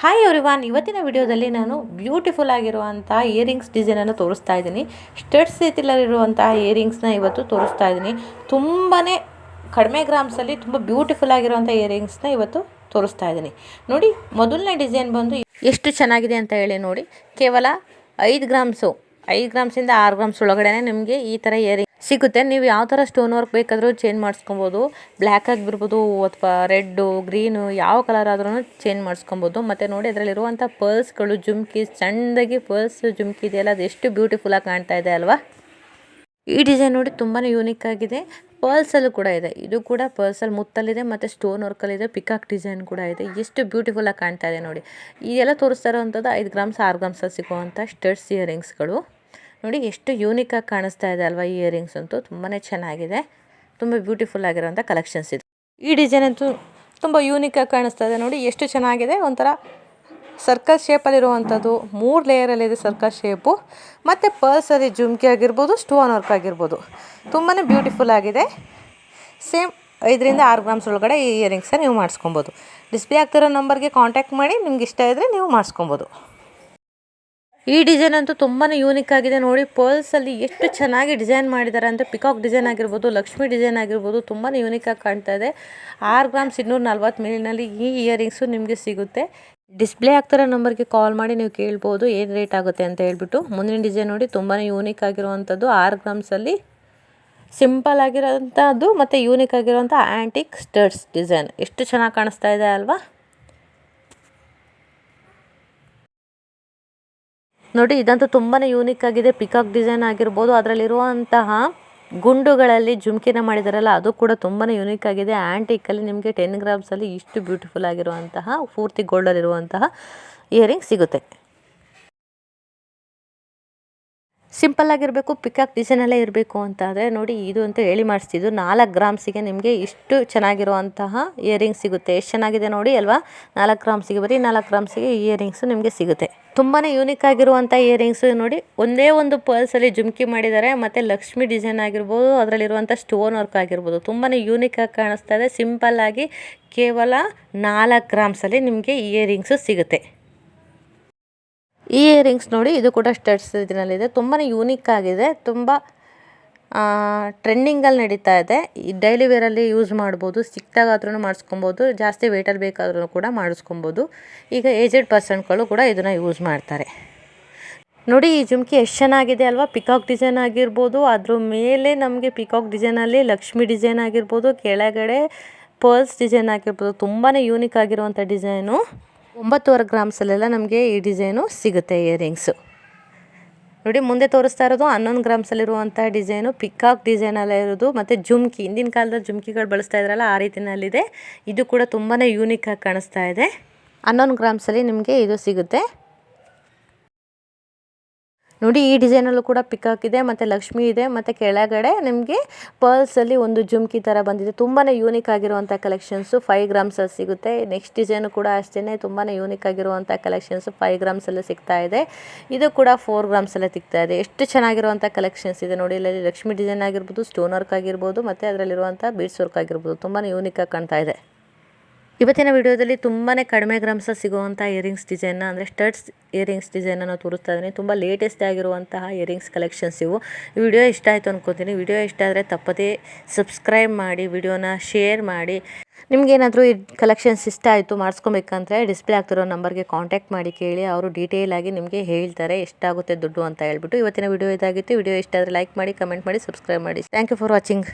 Hi everyone ಇವತ್ತಿನ ವಿಡಿಯೋದಲ್ಲಿ ನಾನು ಬ್ಯೂಟಿಫುಲ್ ಆಗಿರುವಂಥ ಇಯರಿಂಗ್ಸ್ ಡಿಸೈನನ್ನು ತೋರಿಸ್ತಾ ಇದ್ದೀನಿ. ಸ್ಟಡ್ಸ್ ರೀತಿಯಲ್ಲಿರುವಂತಹ ಇಯರಿಂಗ್ಸ್ನ ಇವತ್ತು ತೋರಿಸ್ತಾ ಇದ್ದೀನಿ. ತುಂಬಾ ಕಡಿಮೆ ಗ್ರಾಮ್ಸಲ್ಲಿ ತುಂಬ ಬ್ಯೂಟಿಫುಲ್ ಆಗಿರುವಂಥ ಇಯರಿಂಗ್ಸ್ನ ಇವತ್ತು ತೋರಿಸ್ತಾ ಇದ್ದೀನಿ. ನೋಡಿ, ಮೊದಲನೇ ಡಿಸೈನ್ ಬಂದು ಎಷ್ಟು ಚೆನ್ನಾಗಿದೆ ಅಂತ ಹೇಳಿ ನೋಡಿ. ಕೇವಲ ಐದು ಗ್ರಾಮ್ಸು ಐದು ಗ್ರಾಮ್ಸಿಂದ ಆರು ಗ್ರಾಮ್ಸ್ ಒಳಗಡೆ ನಿಮಗೆ ಈ ಥರ ಇಯರಿಂಗ್ ಸಿಗುತ್ತೆ. ನೀವು ಯಾವ ಥರ ಸ್ಟೋನ್ ವರ್ಕ್ ಬೇಕಾದರೂ ಚೇಂಜ್ ಮಾಡಿಸ್ಕೊಬೋದು. ಬ್ಲ್ಯಾಕ್ ಆಗಿರ್ಬೋದು ಅಥವಾ ರೆಡ್ಡು ಗ್ರೀನು ಯಾವ ಕಲರ್ ಆದ್ರೂ ಚೇಂಜ್ ಮಾಡಿಸ್ಕೊಬೋದು. ಮತ್ತು ನೋಡಿ ಅದರಲ್ಲಿರುವಂಥ ಪರ್ಲ್ಸ್ಗಳು ಜುಮ್ಕಿ ಸಣ್ಣದಾಗಿ ಪರ್ಲ್ಸ್ ಜುಮ್ಕಿ ಇದೆಯಲ್ಲ, ಅದು ಎಷ್ಟು ಬ್ಯೂಟಿಫುಲ್ಲಾಗಿ ಕಾಣ್ತಾ ಇದೆ ಅಲ್ವಾ? ಈ ಡಿಸೈನ್ ನೋಡಿ ತುಂಬಾ ಯೂನಿಕ್ ಆಗಿದೆ. ಪರ್ಲ್ಸಲ್ಲೂ ಕೂಡ ಇದೆ. ಇದು ಕೂಡ ಪರ್ಲ್ಸಲ್ಲಿ ಮುತ್ತಲ್ಲಿದೆ, ಮತ್ತು ಸ್ಟೋನ್ ವರ್ಕಲ್ಲಿದೆ ಪಿಕಾಕ್ ಡಿಸೈನ್ ಕೂಡ ಇದೆ. ಎಷ್ಟು ಬ್ಯೂಟಿಫುಲ್ಲಾಗಿ ಕಾಣ್ತಾ ಇದೆ ನೋಡಿ. ಇದೆಲ್ಲ ತೋರಿಸ್ತಾ ಇರೋವಂಥದ್ದು ಐದು ಗ್ರಾಮ್ಸ್ ಆರು ಗ್ರಾಮ್ಸಲ್ಲಿ ಸಿಗುವಂಥ ಸ್ಟಡ್ಸ್ ಇಯರಿಂಗ್ಸ್ಗಳು ನೋಡಿ ಎಷ್ಟು ಯೂನಿಕಾಗಿ ಕಾಣಿಸ್ತಾ ಇದೆ ಅಲ್ವಾ ಈ ಇಯರಿಂಗ್ಸ್ ಅಂತೂ. ತುಂಬಾ ಚೆನ್ನಾಗಿದೆ. ತುಂಬ ಬ್ಯೂಟಿಫುಲ್ ಆಗಿರೋಂಥ ಕಲೆಕ್ಷನ್ಸ್ ಇದು. ಈ ಡಿಸೈನ್ ಅಂತೂ ತುಂಬ ಯೂನಿಕಾಗಿ ಕಾಣಿಸ್ತಾ ಇದೆ. ನೋಡಿ ಎಷ್ಟು ಚೆನ್ನಾಗಿದೆ. ಒಂಥರ ಸರ್ಕಲ್ ಶೇಪಲ್ಲಿರುವಂಥದ್ದು ಮೂರು ಲೇಯರಲ್ಲಿದೆ ಸರ್ಕಲ್ ಶೇಪು ಮತ್ತು ಪರ್ಸಲ್ಲಿ ಜುಮ್ಕಿ ಆಗಿರ್ಬೋದು ಸ್ಟೋನ್ ವರ್ಕ್ ಆಗಿರ್ಬೋದು. ತುಂಬಾ ಬ್ಯೂಟಿಫುಲ್ ಆಗಿದೆ. ಸೇಮ್ ಐದರಿಂದ ಆರು ಗ್ರಾಮ್ಸ್ ಒಳಗಡೆ ಈ ಇಯರಿಂಗ್ಸನ್ನ ನೀವು ಮಾಡಿಸ್ಕೊಬೋದು. ಡಿಸ್ಪ್ಲೇ ಆಗ್ತಿರೋ ನಂಬರ್ಗೆ ಕಾಂಟ್ಯಾಕ್ಟ್ ಮಾಡಿ. ನಿಮ್ಗೆ ಇಷ್ಟ ಇದ್ದರೆ ನೀವು ಮಾಡಿಸ್ಕೊಬೋದು. ಈ ಡಿಸೈನ್ ಅಂತೂ ತುಂಬಾ ಯೂನಿಕ್ ಆಗಿದೆ. ನೋಡಿ ಪರ್ಲ್ಸ್ ಅಲ್ಲಿ ಎಷ್ಟು ಚೆನ್ನಾಗಿ ಡಿಸೈನ್ ಮಾಡಿದ್ದಾರೆ ಅಂದರೆ ಪಿಕಾಕ್ ಡಿಸೈನ್ ಆಗಿರ್ಬೋದು, ಲಕ್ಷ್ಮಿ ಡಿಸೈನ್ ಆಗಿರ್ಬೋದು ತುಂಬಾ ಆಗಿ ಕಾಣ್ತಾ ಇದೆ. ಆರು ಗ್ರಾಮ್ಸ್ ಇನ್ನೂರ ನಲ್ವತ್ತು ಮೇಲಿನಲ್ಲಿ ಈ ಇಯರಿಂಗ್ಸು ನಿಮಗೆ ಸಿಗುತ್ತೆ. ಡಿಸ್ಪ್ಲೇ ಆಗ್ತಿರೋ ನಂಬರ್ಗೆ ಕಾಲ್ ಮಾಡಿ, ನೀವು ಕೇಳ್ಬೋದು ಏನು ರೇಟ್ ಆಗುತ್ತೆ ಅಂತ ಹೇಳ್ಬಿಟ್ಟು. ಮುಂದಿನ ಡಿಸೈನ್ ನೋಡಿ ತುಂಬಾ ಯೂನಿಕ್ ಆಗಿರುವಂಥದ್ದು ಆರು ಗ್ರಾಮ್ಸಲ್ಲಿ ಸಿಂಪಲ್ ಆಗಿರೋಂಥದ್ದು ಮತ್ತು ಯೂನಿಕ್ ಆಗಿರುವಂಥ ಆ್ಯಂಟಿಕ್ ಸ್ಟರ್ಸ್ ಡಿಸೈನ್ ಎಷ್ಟು ಚೆನ್ನಾಗಿ ಕಾಣಿಸ್ತಾ ಇದೆ ಅಲ್ವಾ? ನೋಡಿ, ಇದಂತೂ ತುಂಬಾ ಯೂನಿಕ್ ಆಗಿದೆ. ಪಿಕಾಕ್ ಡಿಸೈನ್ ಆಗಿರ್ಬೋದು, ಅದರಲ್ಲಿರುವಂತಹ ಗುಂಡುಗಳಲ್ಲಿ ಜುಮ್ಕಿನ ಮಾಡಿದಾರಲ್ಲ, ಅದು ಕೂಡ ತುಂಬಾ ಯೂನಿಕ್ ಆಗಿದೆ. ಆ್ಯಂಟಿಕಲ್ಲಿ ನಿಮಗೆ ಟೆನ್ ಗ್ರಾಮ್ಸಲ್ಲಿ ಇಷ್ಟು ಬ್ಯೂಟಿಫುಲ್ ಆಗಿರುವಂತಹ, ಪೂರ್ತಿ ಗೋಲ್ಡಲ್ಲಿರುವಂತಹ ಇಯರಿಂಗ್ ಸಿಗುತ್ತೆ. ಸಿಂಪಲ್ ಆಗಿರಬೇಕು ಪಿಕಾಕ್ ಡಿಸೈನಲ್ಲೇ ಇರಬೇಕು ಅಂತ ಆದರೆ ನೋಡಿ ಇದು ಅಂತ ಹೇಳಿ ಮಾಡಿಸ್ತಿದ್ದು. ನಾಲ್ಕು ಗ್ರಾಮ್ಸಿಗೆ ನಿಮಗೆ ಇಷ್ಟು ಚೆನ್ನಾಗಿರುವಂತಹ ಇಯರಿಂಗ್ ಸಿಗುತ್ತೆ. ಎಷ್ಟು ಚೆನ್ನಾಗಿದೆ ನೋಡಿ ಅಲ್ವಾ? ನಾಲ್ಕು ಗ್ರಾಮ್ಸಿಗೆ ಬರೀ ನಾಲ್ಕು ಗ್ರಾಮ್ಸಿಗೆ ಇಯರಿಂಗ್ಸು ನಿಮಗೆ ಸಿಗುತ್ತೆ. ತುಂಬಾ ಯೂನಿಕ್ ಆಗಿರುವಂಥ ಇಯರಿಂಗ್ಸು ನೋಡಿ, ಒಂದೇ ಒಂದು ಪರ್ಸಲ್ಲಿ ಜುಮ್ಕಿ ಮಾಡಿದ್ದಾರೆ. ಮತ್ತು ಲಕ್ಷ್ಮಿ ಡಿಸೈನ್ ಆಗಿರ್ಬೋದು ಅದರಲ್ಲಿರುವಂಥ ಸ್ಟೋನ್ ವರ್ಕ್ ಆಗಿರ್ಬೋದು. ತುಂಬಾ ಆಗಿ ಕಾಣಿಸ್ತಾ ಇದೆ. ಸಿಂಪಲ್ಲಾಗಿ ಕೇವಲ ನಾಲ್ಕು ಗ್ರಾಮ್ಸಲ್ಲಿ ನಿಮಗೆ ಇಯರಿಂಗ್ಸು ಸಿಗುತ್ತೆ. ಈ ಇಯರಿಂಗ್ಸ್ ನೋಡಿ ಇದು ಕೂಡ ಸ್ಟಡ್ಸ್ ಇದರಲ್ಲಿದೆ. ತುಂಬಾ ಯೂನಿಕ್ ಆಗಿದೆ. ತುಂಬ ಟ್ರೆಂಡಿಂಗಲ್ಲಿ ನಡೀತಾ ಇದೆ. ಈ ಡೈಲಿ ವೇರಲ್ಲಿ ಯೂಸ್ ಮಾಡ್ಬೋದು. ಸಿಕ್ಕಾಗಾದ್ರೂ ಮಾಡಿಸ್ಕೊಬೋದು. ಜಾಸ್ತಿ ವೇಟಲ್ಲಿ ಬೇಕಾದ್ರೂ ಕೂಡ ಮಾಡಿಸ್ಕೊಬೋದು. ಈಗ ಏಜೆಡ್ ಪರ್ಸನ್ಗಳು ಕೂಡ ಇದನ್ನು ಯೂಸ್ ಮಾಡ್ತಾರೆ. ನೋಡಿ, ಈ ಜುಮ್ಕಿ ಎಷ್ಟು ಚೆನ್ನಾಗಿದೆ ಅಲ್ವಾ? ಪಿಕಾಕ್ ಡಿಸೈನ್ ಆಗಿರ್ಬೋದು. ಅದ್ರ ಮೇಲೆ ನಮಗೆ ಪಿಕಾಕ್ ಡಿಸೈನಲ್ಲಿ ಲಕ್ಷ್ಮಿ ಡಿಸೈನ್ ಆಗಿರ್ಬೋದು. ಕೆಳಗಡೆ ಪರ್ಲ್ಸ್ ಡಿಸೈನ್ ಆಗಿರ್ಬೋದು. ತುಂಬಾ ಯೂನಿಕ್ ಆಗಿರುವಂಥ ಡಿಸೈನು ಒಂಬತ್ತುವರೆ ಗ್ರಾಮ್ಸಲ್ಲೆಲ್ಲ ನಮಗೆ ಈ ಡಿಸೈನು ಸಿಗುತ್ತೆ ಇಯರಿಂಗ್ಸು. ನೋಡಿ ಮುಂದೆ ತೋರಿಸ್ತಾ ಇರೋದು ಹನ್ನೊಂದು ಗ್ರಾಮ್ಸಲ್ಲಿರುವಂಥ ಡಿಸೈನು, ಪಿಕಾಕ್ ಡಿಸೈನಲ್ಲೇ ಇರೋದು, ಮತ್ತು ಜುಮ್ಕಿ, ಹಿಂದಿನ ಕಾಲದ ಜುಮ್ಕಿಗಳು ಬಳಸ್ತಾ ಇದ್ರಲ್ಲ ಆ ರೀತಿಯಲ್ಲಿದೆ ಇದು ಕೂಡ ತುಂಬಾ ಯೂನಿಕಾಗಿ ಕಾಣಿಸ್ತಾ ಇದೆ. ಹನ್ನೊಂದು ಗ್ರಾಮ್ಸಲ್ಲಿ ನಿಮಗೆ ಇದು ಸಿಗುತ್ತೆ. ನೋಡಿ ಈ ಡಿಸೈನಲ್ಲೂ ಕೂಡ ಪಿಕಾಕ್ ಇದೆ ಮತ್ತು ಲಕ್ಷ್ಮಿ ಇದೆ, ಮತ್ತು ಕೆಳಗಡೆ ನಿಮಗೆ ಪರ್ಲ್ಸಲ್ಲಿ ಒಂದು ಜುಮ್ಕಿ ಥರ ಬಂದಿದೆ. ತುಂಬಾ ಯೂನಿಕ್ ಆಗಿರುವಂಥ ಕಲೆಕ್ಷನ್ಸು ಫೈವ್ ಗ್ರಾಮ್ಸಲ್ಲಿ ಸಿಗುತ್ತೆ. ನೆಕ್ಸ್ಟ್ ಡಿಸೈನು ಕೂಡ ಅಷ್ಟೇ ತುಂಬಾ ಯೂನಿಕ್ ಆಗಿರುವಂಥ ಕಲೆಕ್ಷನ್ಸು ಫೈವ್ ಗ್ರಾಮ್ಸಲ್ಲಿ ಸಿಗ್ತಾ ಇದೆ. ಇದು ಕೂಡ ಫೋರ್ ಗ್ರಾಮ್ಸಲ್ಲೇ ಸಿಗ್ತಾ ಇದೆ. ಎಷ್ಟು ಚೆನ್ನಾಗಿರುವಂಥ ಕಲೆಕ್ಷನ್ಸ್ ಇದೆ ನೋಡಿ. ಇಲ್ಲಿ ಲಕ್ಷ್ಮಿ ಡಿಸೈನ್ ಆಗಿರ್ಬೋದು ಸ್ಟೋನ್ ವರ್ಕ್ ಆಗಿರ್ಬೋದು, ಮತ್ತು ಅದರಲ್ಲಿರುವಂಥ ಬೀಡ್ಸ್ ವರ್ಕ್ ಆಗಿರ್ಬೋದು. ತುಂಬಾ ಯೂನಿಕಾಗಿ ಕಾಣ್ತಾ ಇದೆ. ಇವತ್ತಿನ ವಿಡಿಯೋದಲ್ಲಿ ತುಂಬಾ ಕಡಿಮೆ ಗ್ರಾಮ್ಸ ಸಿಗುವಂಥ ಇಯರಿಂಗ್ಸ್ ಡಿಸೈನ್ನ ಅಂದರೆ ಸ್ಟಡ್ಸ್ ಇಯರಿಂಗ್ಸ್ ಡಿಸೈನನ್ನು ತೋರಿಸ್ತಾ ಇದ್ದೀನಿ. ತುಂಬ ಲೇಟೆಸ್ಟ್ ಆಗಿರುವಂತಹ ಇಯರಿಂಗ್ಸ್ ಕಲೆಕ್ಷನ್ಸ್ ಇವು. ವಿಡಿಯೋ ಇಷ್ಟ ಆಯಿತು ಅಂದ್ಕೋತೀನಿ ವಿಡಿಯೋ ಇಷ್ಟ ಆದರೆ ತಪ್ಪದೇ ಸಬ್ಸ್ಕ್ರೈಬ್ ಮಾಡಿ, ವಿಡಿಯೋನ ಶೇರ್ ಮಾಡಿ. ನಿಮಗೇನಾದರೂ ಈ ಕಲೆಕ್ಷನ್ಸ್ ಇಷ್ಟ ಆಯಿತು ಮಾಡಿಸ್ಕೊಬೇಕಂದ್ರೆ ಡಿಸ್ಪ್ಲೇ ಆಗ್ತಿರೋ ನಂಬರ್ಗೆ ಕಾಂಟ್ಯಾಕ್ಟ್ ಮಾಡಿ ಕೇಳಿ. ಅವರು ಡೀಟೇಲ್ ಆಗಿ ನಿಮಗೆ ಹೇಳ್ತಾರೆ ಎಷ್ಟಾಗುತ್ತೆ ದುಡ್ಡು ಅಂತ ಹೇಳ್ಬಿಟ್ಟು. ಇವತ್ತಿನ ವಿಡಿಯೋ ಇದಾಗಿತ್ತು. ವಿಡಿಯೋ ಇಷ್ಟ ಆದರೆ ಲೈಕ್ ಮಾಡಿ ಕಮೆಂಟ್ ಮಾಡಿ ಸಬ್ಸ್ಕ್ರೈಬ್ ಮಾಡಿ. Thank you for watching